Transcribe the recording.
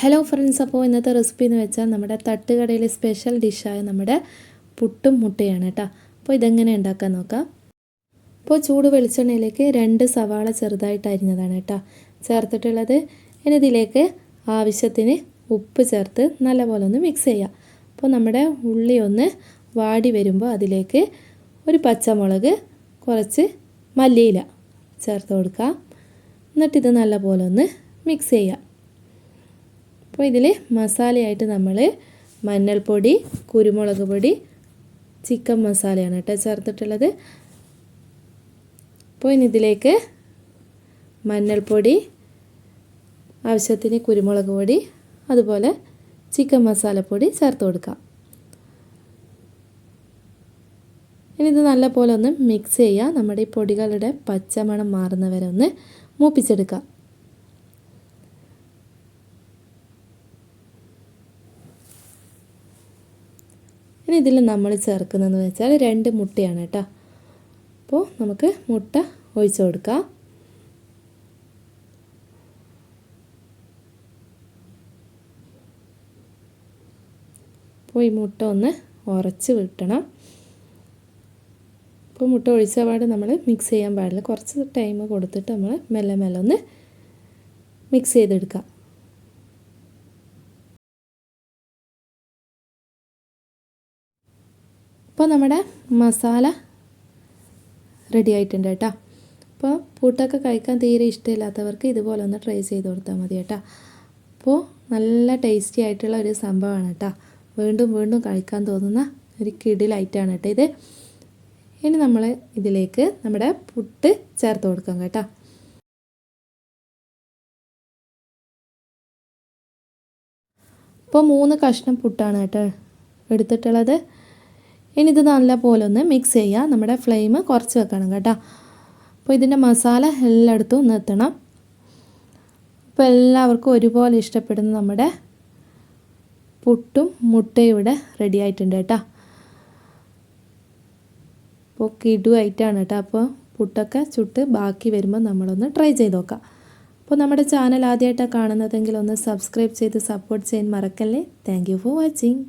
Hello friends അപ്പോൾ ഇന്നത്തെ recipe എന്ന് വെച്ചാൽ നമ്മുടെ തട്ടുകടയിലെ സ്പെഷ്യൽ ഡിഷായ നമ്മുടെ പുട്ടും മുട്ടയാണ് കേട്ടോ. അപ്പോൾ ഇതെങ്ങനെ ഉണ്ടാക്കാൻ നോക്കാം. അപ്പോൾ ചൂട് വെളിച്ചെണ്ണയിലേക്ക് രണ്ട് സവാള ചെറുതായിട്ട് അരിഞ്ഞതാണ് കേട്ടോ. ചേർത്തിട്ടുള്ളത് ഇനി ഇതിലേക്ക് ആവശ്യത്തിന് ഉപ്പ് ചേർത്ത് നല്ലപോലെ ഒന്ന് മിക്സ് ചെയ്യാം. അപ്പോൾ നമ്മുടെ ഉള്ളി ഒന്ന് വാടി വരുമ്പോൾ അതിലേക്ക് ഒരു പച്ചമുളക് കുറച്ച് മല്ലിയില ചേർത്ത് കൊടുക്കാം. എന്നിട്ടിത് നല്ലപോലെ ഒന്ന് മിക്സ് ചെയ്യാം. അപ്പോൾ ഇതിൽ മസാലയായിട്ട് നമ്മൾ മഞ്ഞൾപ്പൊടി കുരുമുളക് പൊടി ചിക്കൻ മസാലയാണ് കേട്ടോ ചേർത്തിട്ടുള്ളത്. അപ്പോൾ ഇനി ഇതിലേക്ക് മഞ്ഞൾപ്പൊടി ആവശ്യത്തിന് കുരുമുളക് പൊടി അതുപോലെ ചിക്കൻ മസാലപ്പൊടി ചേർത്ത് കൊടുക്കാം. ഇനി ഇത് നല്ലപോലെ ഒന്ന് മിക്സ് ചെയ്യുക. നമ്മുടെ ഈ പൊടികളുടെ പച്ചമണം മാറുന്നവരെ ഒന്ന് മൂപ്പിച്ചെടുക്കാം ഇനി ഇതിൽ നമ്മൾ ചേർക്കുന്നതെന്ന് വെച്ചാൽ രണ്ട് മുട്ടയാണ് കേട്ടോ. അപ്പോൾ നമുക്ക് മുട്ട ഒഴിച്ചു കൊടുക്കാം. അപ്പോൾ ഈ മുട്ട ഒന്ന് ഉറച്ച് വിട്ടണം. അപ്പോൾ മുട്ട ഒഴിച്ച പാട് നമ്മൾ മിക്സ് ചെയ്യാൻ പാടില്ല. കുറച്ച് ടൈം കൊടുത്തിട്ട് നമ്മൾ മെല്ലെ മെല്ലെ ഒന്ന് മിക്സ് ചെയ്തെടുക്കാം. ഇപ്പോൾ നമ്മുടെ മസാല റെഡി ആയിട്ടുണ്ട് കേട്ടോ. അപ്പോൾ പൂട്ടൊക്കെ കഴിക്കാൻ തീരെ ഇഷ്ടമില്ലാത്തവർക്ക് ഇതുപോലെ ഒന്ന് ട്രൈ ചെയ്ത് കൊടുത്താൽ മതി കേട്ടോ. അപ്പോൾ നല്ല ടേസ്റ്റി ആയിട്ടുള്ള ഒരു സംഭവമാണ് കേട്ടോ. വീണ്ടും വീണ്ടും കഴിക്കാൻ തോന്നുന്ന ഒരു കിടിലായിട്ടാണ് കേട്ടോ ഇത്. ഇനി നമ്മൾ ഇതിലേക്ക് നമ്മുടെ പുട്ട് ചേർത്ത് കൊടുക്കാം കേട്ടോ. അപ്പോൾ മൂന്ന് കഷ്ണം പുട്ടാണ് കേട്ടോ എടുത്തിട്ടുള്ളത്. ഇനി ഇത് നല്ല പോലെ ഒന്ന് മിക്സ് ചെയ്യുക നമ്മുടെ ഫ്ലെയിം കുറച്ച് വെക്കണം കേട്ടോ. അപ്പോൾ ഇതിന്റെ മസാല എല്ലായിടത്തും ഒന്ന് എത്തണം അപ്പോൾ എല്ലാവർക്കും ഒരുപോലെ ഇഷ്ടപ്പെടുന്ന നമ്മുടെ പുട്ടും മുട്ടയും ഇവിടെ റെഡി ആയിട്ടുണ്ട് കേട്ടോ. അപ്പോൾ കിടുവായിട്ടാണ് കേട്ടോ. അപ്പോൾ പുട്ടൊക്കെ ചുട്ട് ബാക്കി വരുമ്പോൾ നമ്മളൊന്ന് ട്രൈ ചെയ്ത് നോക്കാം. അപ്പോൾ നമ്മുടെ ചാനൽ ആദ്യമായിട്ടാണ് കാണുന്നതെങ്കിൽ ഒന്ന് സബ്സ്ക്രൈബ് ചെയ്ത് സപ്പോർട്ട് ചെയ്യാൻ മറക്കല്ലേ. Thank for watching